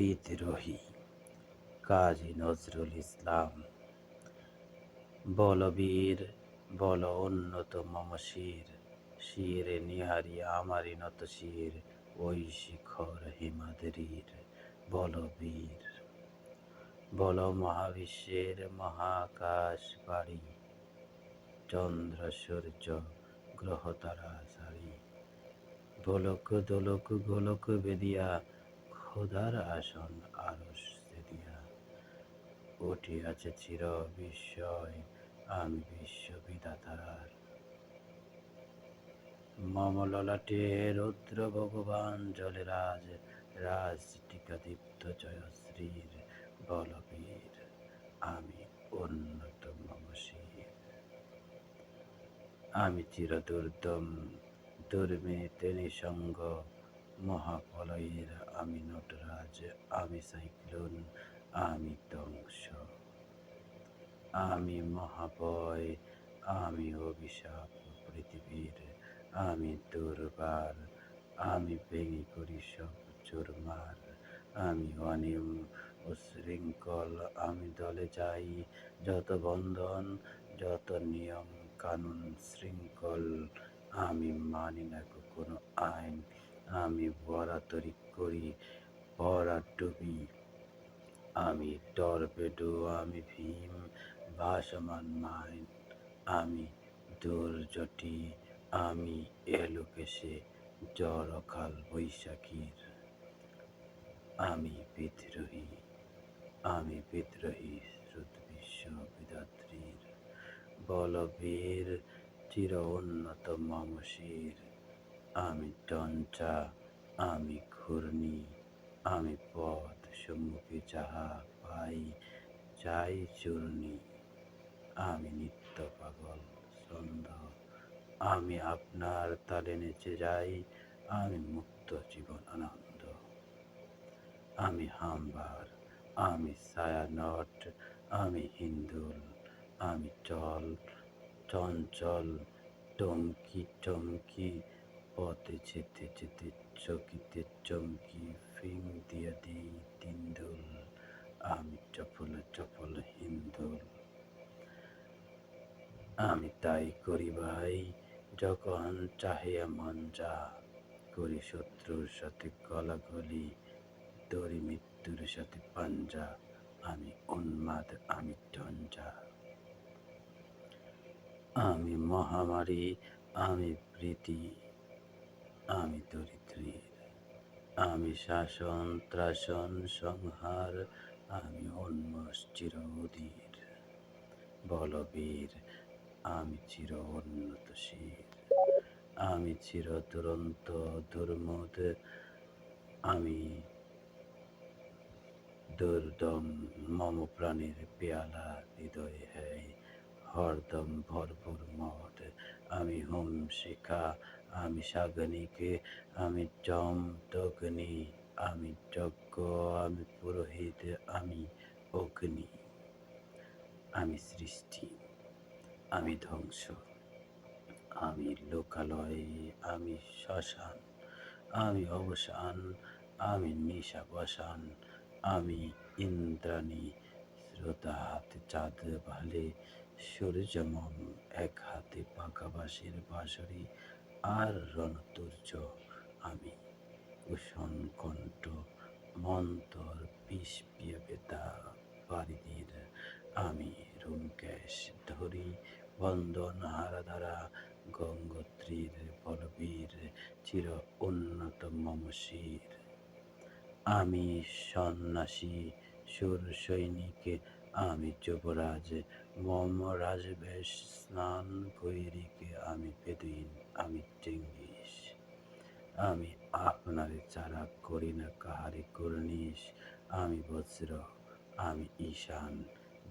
বিদ্রোহী কাজী নজরুল ইসলাম, বলবীর, বল উন্নত মম শির নিহারি আমারি নত শির, ওই শিখর হিমাদ্রির বলবীর। বল মহাবিশ্বের মহাকাশ বাড়ি, চন্দ্র সূর্য গ্রহ তারা সারি। গোলক দোলক গোলক বেদিয়া খোদার আসন আরস দিয়া উঠি আছে চির বিস্ময়, আমি বিশ্ববিদাতার মম রুদ্র ভগবান জলেরাজ রাজ রাজ টিকা দীপ্ত জয়শ্রীর বলবীর। আমি উন্নত মম শির আমি চির দুর্দম দুর্মিতে, নিসঙ্গ মহাপলয়ের আমি নটরাজ, আমি সাইক্লোন, আমি ধ্বংস আমি মহাপয় আমি অভিশাপ পৃথিবীর, আমি দুর্বার, আমি ভেঙে করি সব চোরমার। আমি অনিয়ম উশৃঙ্খল আমি দলে যাই যত বন্ধন, যত নিয়ম কানুন শৃঙ্খল। আমি মানি না কোনো আইন আমি বরাতরি করি ভরাট ডুবি। আমি টর্পেডো, আমি ভীম, ভাসমান মাইন। আমি দুর্জটি, আমি এলোকেশে, জড়কাল বৈশাখীর। আমি বিদ্রোহী আমি বিদ্রোহী শ্রুত বিশ্ববিধাত্রীর বলবীর চির উন্নত মমশির আমি টঞ্চা আমি ঘূর্ণি, আমি পথ সম্মুখে যাহা পাই চাই চূর্ণি। আমি নিত্য পাগল, ছন্দ। আমি আপনার তালে নেচে যাই, আমি মুক্ত জীবন আনন্দ। আমি হাম্বার, আমি ছায়ানট আমি হিন্দুল, আমি চল, চঞ্চল, টমকি টমকি পথে যেতে যেতে চকিতে চমকি ফিং দিয়া দিই তিন্দুল আমি চপল চপল হিন্দুল। আমি তাই করি ভাই, যখন চাহিয়া মন যা করি শত্রুর সাথে গলাগলি, দড়ি মৃত্যুর সাথে পাঞ্জা। আমি উন্মাদ, আমি টঞ্জা। আমি মহামারী, আমি প্রীতি। আমি দরিদ্রীর, আমি শাসন, ত্রাসন, সংহার, আমি উন্মস চির অধীর বলবীর আমি চির উন্নত শির, আমি চির দুরন্ত দুর্মদ, আমি দুর্দম মম প্রাণীর পেয়ালা হৃদয় হ্যায় হরদম ভরপুর মঠ। আমি হোম শিখা, আমি সাগনিকে, আমি জম তগ্নি আমি যজ্ঞ, আমি পুরোহিত, আমি অগ্নি। আমি সৃষ্টি, আমি ধ্বংস, আমি লোকালয়, আমি শ্মশান, আমি অবসান, আমি নিশা বসান আমি ইন্দ্রাণী, শ্রোতা হাতে চাঁদ ভালে সূর্যমম এক হাতে পাকা বাঁশের বাঁশরি আর রণতুর্য আমি। কুষণ কণ্ঠ মন্তর বিষ পিয়ে বেতা বারিদির আমি রুমকেশ ধরি বন্দন হারাধারা গঙ্গোত্রীর বলবীর চির উন্নত মমশির। আমি সন্ন্যাসী, সুর সৈনিকে আমি যুবরাজ মম রাজবেশ স্নান কৈরিকে আমি বেদুইন আমি চেঙ্গিস আমি আপনারে চারা করি না, কাহারে কর্নিশ আমি বজ্র, আমি ঈশান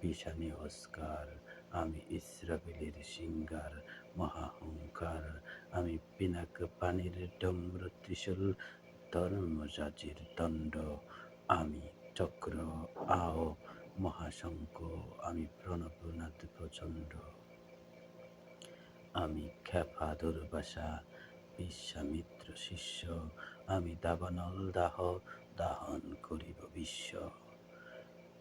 বিশানি অস্কার আমি ইসরাবিলের সিঙ্গার মহাহংকার আমি পিনাক পানির ডম্র ত্রিশূল ধর্মজাজির দণ্ড। আমি চক্র, আও মহাশঙ্ক আমি প্রণবনাথ প্রচণ্ড। আমি খ্যাপা দুর্বাসা বিশ্বামিত্র শিষ্য। আমি দাবানল দাহ, দাহন করিব বিশ্ব।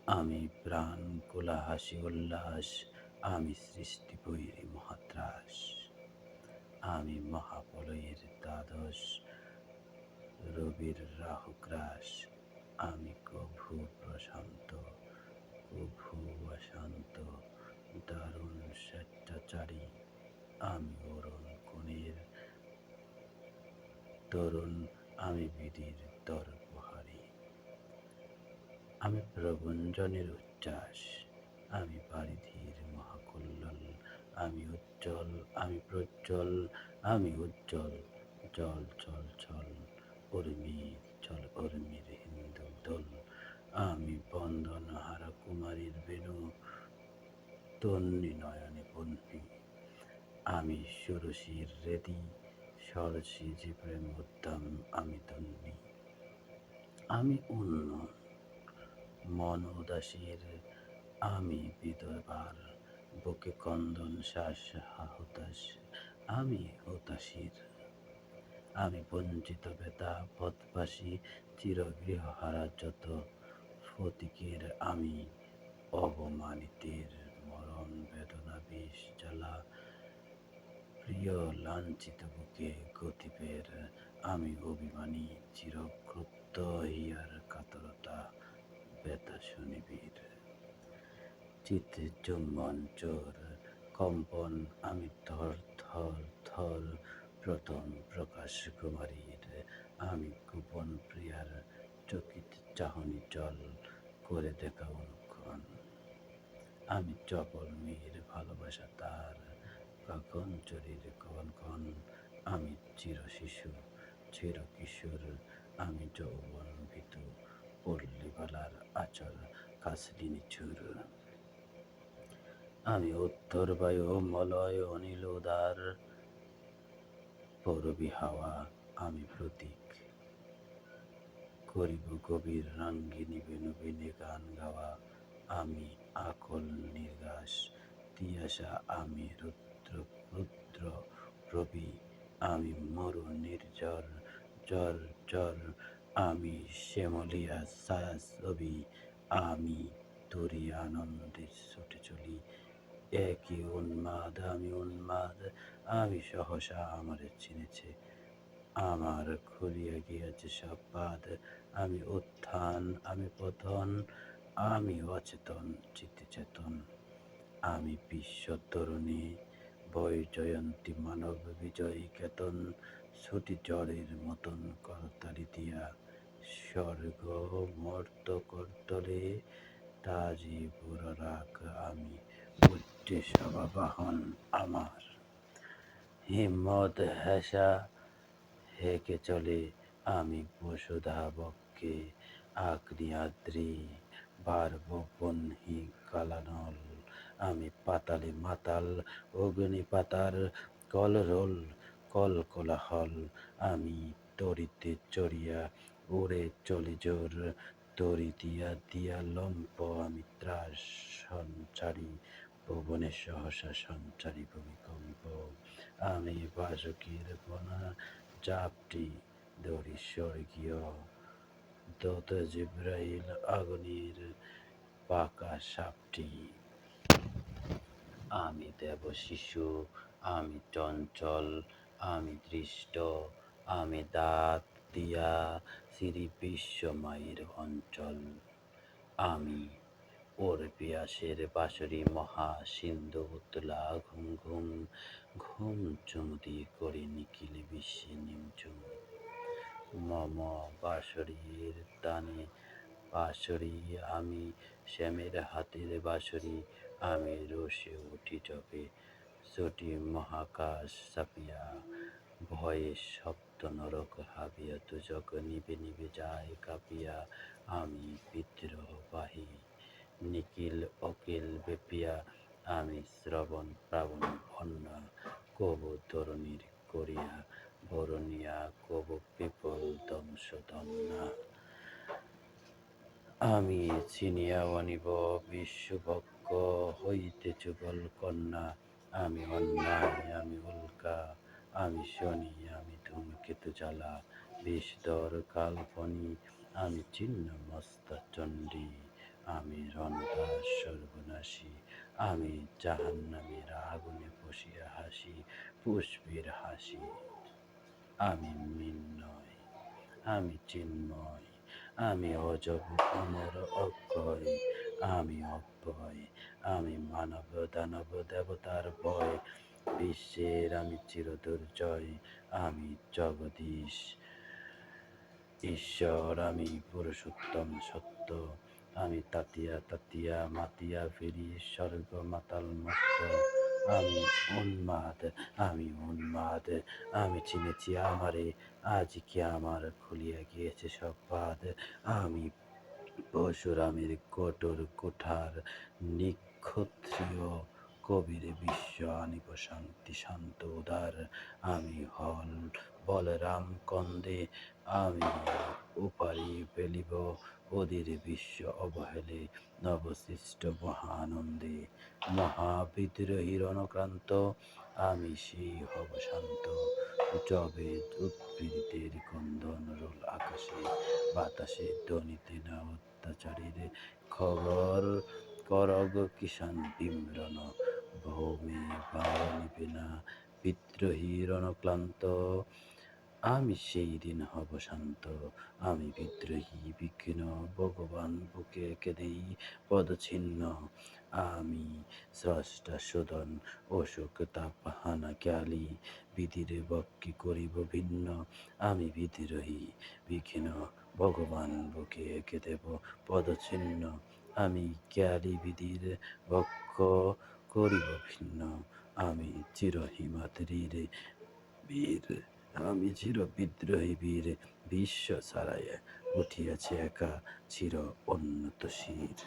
আমি প্রাণ কোলা হাসি উল্লাস, আমি সৃষ্টি বৈরী মহাত্রাস। আমি মহাপলয়ের দ্বাদশ, রবির রাহুগ্রাস আমি তরুণ আমি বিধির দর্পহারী আমি প্রবঞ্জনের উচ্ছ্বাস, আমি পারিধির মহাকল্লোল আমি উজ্জ্বল, আমি প্রজ্জ্বল, আমি উজ্জ্বল। জল চল চল উর্মির চল, উর্মির হিন্দু দোল। আমি বন্দন হারা কুমারীর বেনু তন্নি নয়নে বন্যী আমি সুরসির রেদি সরসি যে প্রেম উদ্যম আমি তন্নি আমি উন্নয়ন মন উদাসীর, আমি বিদরবার বুকে কন্দন শ্বাস হতাশ আমি হতাশির আমি বঞ্চিত বেতা পথবাসী চিরগৃহহারা যত ফতিকের, আমি অবমানিতের মরণ বেদনা বিষ জ্বালা প্রিয় লাঞ্ছিত বুকে গতিবের আমি অভিমানী, চিরক্রুদ্ধ হিয়ার কাতরতা ব্যথা শুনিবীর। চিত্তে চুম্বন চোর, কম্পন আমি থর থর থর প্রথম প্রকাশ কুমারীর আমি গোপন প্রিয়ার চকিত চাহনি জল করে দেখা অনুক্ষণ। আমি চপল মেয়ের ভালোবাসা তার কন আমি চির শিশু চির কিশোর আমি যৌবন ভিতু, পল্লীবালার আচর কাসলিনী চুর আমি উত্তর বায়ু, মলয়, অনিল, উদার, পরবী হাওয়া, আমি প্রতীক। করিব গভীর রাঙ্গিনী বেনু বেনে গান গাওয়া, আমি আকল নির্গাস তিয়াসা আমি রুদ্র। রুদ্র রবি, আমি মরু নির্জর জর জর আমি শ্যামলিয়া ছায়া ছবি আমি তরি আনন্দে ছুটে চলি। একই উন্মাদ, আমি উন্মাদ, আমি সহসা আমার চিনেছে। আমার খুলিয়া গিয়াছে সব বাদ, আমি উত্থান, আমি পতন, আমি অচেতন চিত্তে চেতন আমি বিশ্ব তরুণী বয় জয়ন্তী মানব বিজয়ী কেতন, ছুটি জড়ের মতন করতালি দিয়া, স্বর্গ মর্ত করতলে তাজি বুড়ো রাগ আমি উচ্চে সভা বাহন আমার। হিম্মত হেসা হেকে চলে আমি বসুধা বক্ষে আগ্নি আদ্রি বারব বহ্নি কালানল। আমি পাতালে মাতাল, অগ্নি পাতার কলরোল কল কোলাহল। আমি তরিতে চড়িয়া উড়ে চলি জোর, তরি দিয়া দিয়া লম্প আমি ত্রাস সঞ্চারী, ভুবনে সহসা সঞ্চারী ভূমিকম্প। আমি বাসুকীর বনা চাপটি দড়ি স্বর্গীয়। দত জিব্রাইল, আগুনের পাকা সাপটি। আমি দেব শিশু, আমি চঞ্চল, আমি দৃষ্ট, আমি দাঁত দিয়া শ্রী বিশ্বমায়ের অঞ্চল। আমি ওর পিয়াসের বাঁশরি মহা সিন্ধু উতলা ঘুম ঘুম ঘুম চুমদি করে নিখিল বিশ্বে নিমচুম মম বাঁশরীর তানে বাঁশরি, আমি শ্যামের হাতের বাঁশরি আমি রসে উঠি জপে চটি মহাকাশ চাপিয়া ভয়ে সপ্ত নরক হাবিয়া তুজক নিবে নিবে যায় কাঁপিয়া আমি বিদ্রোহ বাহি, নিখিল অকিল বেপিয়া আমি শ্রবণ প্রাবণ বন্যা কবু তরুণীর করিয়া বরণিয়া, কবু বিপল দংশদন্যা আমি চিনিয়া অনিব বিশ্বভক্ষ হইতে যুগল কন্যা আমি অন্যায়, আমি উল্কা, আমি শনি, আমি ধূমকেতু জ্বালা বিষদর কাল্পনি। আমি চিহ্ন মস্তা চণ্ডী আমি রণদাস সর্বনাশী। আমি জাহান্নামের আগুনে বসিয়া হাসি, পুষ্পের হাসি। আমি মিন্নয় আমি চিন্ময় আমি অজব অমর, অক্ষয়। আমি অব্যয় আমি মানব, দানব, দেবতার ভয়। বিশ্বের আমি চিরদুর্জয়, আমি জগদীশ। ঈশ্বর, আমি পুরুষোত্তম সত্য। আমি তাতিয়া তাতিয়া, মাতিয়া ফিরি, স্বর্গ মাতাল মত্ত। আমি উন্মাদ আমি উন্মাদ, আমি চিনেছি আমারে আজকে আমার খুলিয়া গিয়েছে সব বাদ আমি পরশুরামের কঠোর কোঠার, নিক্ষত্রিয় কবির বিশ্ব আনিব শান্তি, শান্ত উদার। আমি হল বলরাম কন্দে, আমি উপারি ফেলিব ওদের বিশ্ব অবহেলে। নবসৃষ্ট মহানন্দে, মহাবিদ্রোহী রণক্রান্ত আমি সেই হব শান্ত। জবে উদ্ভিদের কন্দন রোল আকাশে, বাতাসে ধ্বনিতে না অত্যাচারীর খবর করগ কিষান বিম্রণ। ভৌমে বাড়া নিবে না বিদ্রোহী রণক্লান্ত আমি সেই দিন হব শান্ত, আমি বিদ্রোহী, বিঘ্ন, ভগবান বুকে কেঁদেই পদছিন্ন আমি স্রষ্টা শোধন, অশোক তাপহানা জ্ঞালী বিধির বক্কি করিব ভিন্ন। আমি বিদ্রোহী, বিঘ্ন, ভগবান বুকে এঁকে দেব পদছিন্ন আমি জ্ঞালী বিধির বক্ষ করিব ভিন্ন। আমি চির হিমাদ্রির বীর। আমি চির বিদ্রোহী বীর বিশ্ব ছাড়াইয়া উঠিয়াছে একা চির উন্নত শির